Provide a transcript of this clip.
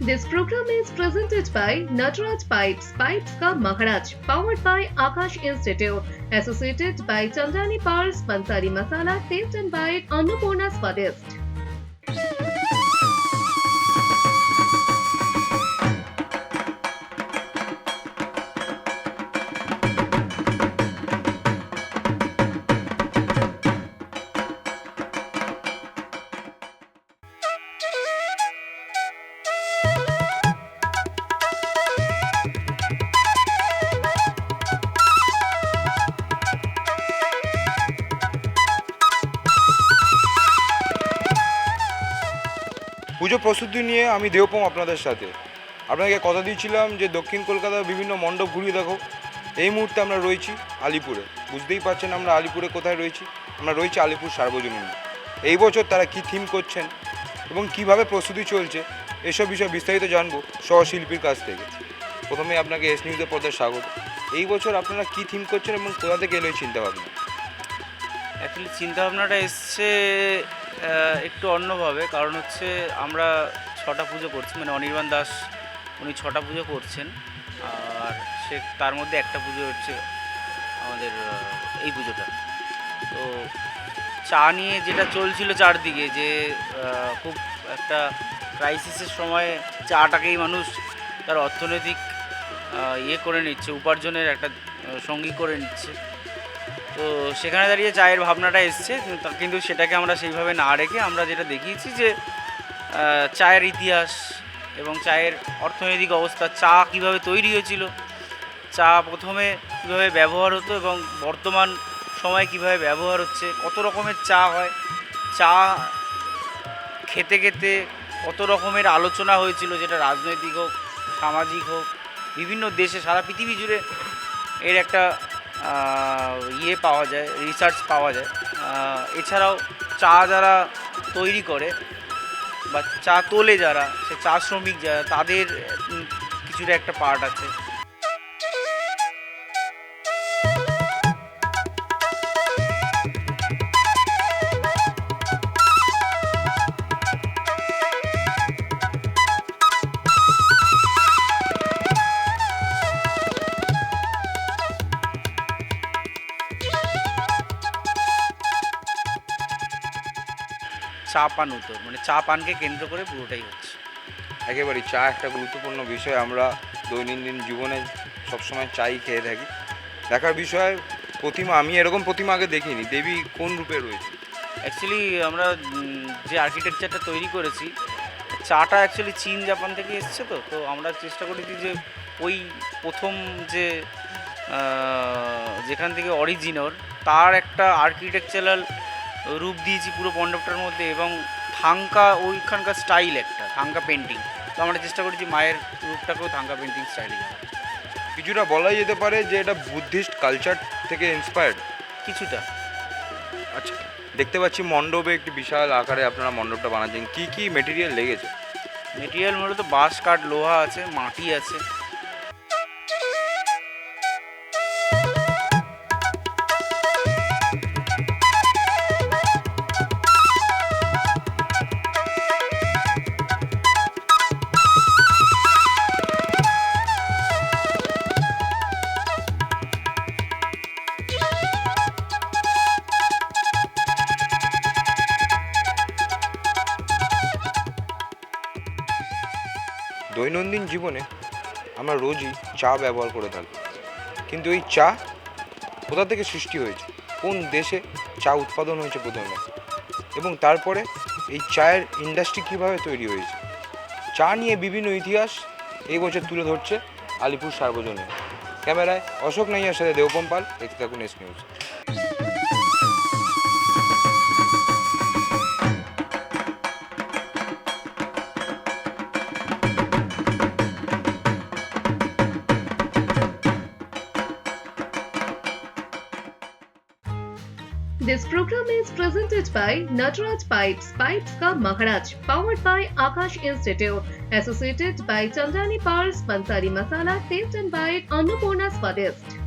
This program is presented by Nataraj Pipes, Pipes Ka Maharaj, powered by Akash Institute, associated by Chandani Pars, Bansari Masala, Taste and by Annapurna Swadist. পুজো প্রস্তুতি নিয়ে আমি দেবপম আপনাদের সাথে। আপনাকে কথা দিয়েছিলাম যে দক্ষিণ কলকাতার বিভিন্ন মণ্ডপ ঘুরিয়ে দেখো। এই মুহূর্তে আমরা রয়েছি আলিপুরে। বুঝতেই পারছেন আমরা আলিপুরে কোথায় রয়েছি? আমরা রয়েছি আলিপুর সার্বজনীন। এই বছর তারা কি থিম করছেন এবং কীভাবে প্রস্তুতি চলছে, এসব বিষয়ে বিস্তারিত জানব সহশিল্পীর কাছ থেকে। প্রথমে আপনাকে এস নিউজের পর্দায় স্বাগত। এই বছর আপনারা কি থিম করছেন এবং কোথা থেকে এলো এই চিন্তাভাবনা? অ্যাকচুয়ালি চিন্তাভাবনাটা এসছে একটু অন্যভাবে, কারণ হচ্ছে আমরা ছটা পুজো করছি মানে অনির্বাণ দাস উনি ছটা পুজো করছেন, আর সে তার মধ্যে একটা পুজো হচ্ছে আমাদের এই পুজোটা। তো চা নিয়ে যেটা চলছিল চারদিকে, যে খুব একটা ক্রাইসিসের সময় চাটাকেই মানুষ তার অর্থনৈতিক ইয়ে করে নিচ্ছে, উপার্জনের একটা সঙ্গী করে নিচ্ছে। তো সেখানে দাঁড়িয়ে চায়ের ভাবনাটা এসছে, কিন্তু সেটাকে আমরা সেইভাবে না রেখে আমরা যেটা দেখিয়েছি যে চায়ের ইতিহাস এবং চায়ের অর্থনৈতিক অবস্থা, চা কীভাবে তৈরি হয়েছিল, চা প্রথমে কীভাবে ব্যবহার হতো এবং বর্তমান সময়ে কীভাবে ব্যবহার হচ্ছে, কত রকমের চা হয়, চা খেতে খেতে কত রকমের আলোচনা হয়েছিল, যেটা রাজনৈতিক হোক, সামাজিক হোক, বিভিন্ন দেশে, সারা পৃথিবী জুড়ে এর একটা ইয়ে পাওয়া যায় রিসার্চ পাওয়া যায়। এছাড়াও চা যারা তৈরি করে বা চা তোলে যারা, সে চা শ্রমিক যারা, তাদের কিছুটা একটা পার্ট আছে। চা পান উত্তর মানে চা পানকে কেন্দ্র করে পুরোটাই হচ্ছে। একেবারেই চা একটা গুরুত্বপূর্ণ বিষয়। আমরা দৈনন্দিন জীবনে সবসময় চাই খেয়ে থাকি। দেখার বিষয় প্রতিমা আমি এরকম প্রতিমা আগে দেখিনি। দেবী কোন রূপে রয়েছে? অ্যাকচুয়ালি আমরা যে আর্কিটেকচারটা তৈরি করেছি চাটা অ্যাকচুয়ালি চীন জাপান থেকে এসছে তো। তো আমরা চেষ্টা করেছি যে ওই প্রথম যে যেখান থেকে অরিজিনর তার একটা আর্কিটেকচারাল রূপ দিয়েছি পুরো মণ্ডপটার মধ্যে এবং থাঙ্কা ওইখানকার স্টাইল একটা থাঙ্কা পেন্টিং তো আমরা চেষ্টা করেছি মায়ের রূপটাকেও থাঙ্কা পেন্টিং স্টাইলে কিছুটা বলাই যেতে পারে যে এটা বুদ্ধিস্ট কালচার থেকে ইন্সপায়ার্ড কিছুটা। আচ্ছা দেখতে পাচ্ছি মণ্ডপে একটি বিশাল আকারে আপনারা মণ্ডপটা বানাচ্ছেন। কি কি মেটেরিয়াল লেগেছে? মেটেরিয়াল মূলত বাঁশ কাঠ লোহা আছে মাটি আছে। দৈনন্দিন জীবনে আমরা রোজই চা ব্যবহার করে থাকি। কিন্তু এই চা কোথা থেকে সৃষ্টি হয়েছে? কোন দেশে চা উৎপাদন হয়েছে প্রথমে? এবং তারপরে এই চায়ের ইন্ডাস্ট্রি কীভাবে তৈরি হয়েছে? চা নিয়ে বিভিন্ন ইতিহাস এই বছর তুলে ধরছে আলিপুর সার্বজনীন। ক্যামেরায় অশোক নাইয়ার সাথে দেবপম পাল থাকুন S News This program is presented by Nataraj Pipes, Pipes Ka Maharaj, powered by Akash Institute, associated by Chandani Pars, Bansari Masala, Taste and by Annapurna Swadist.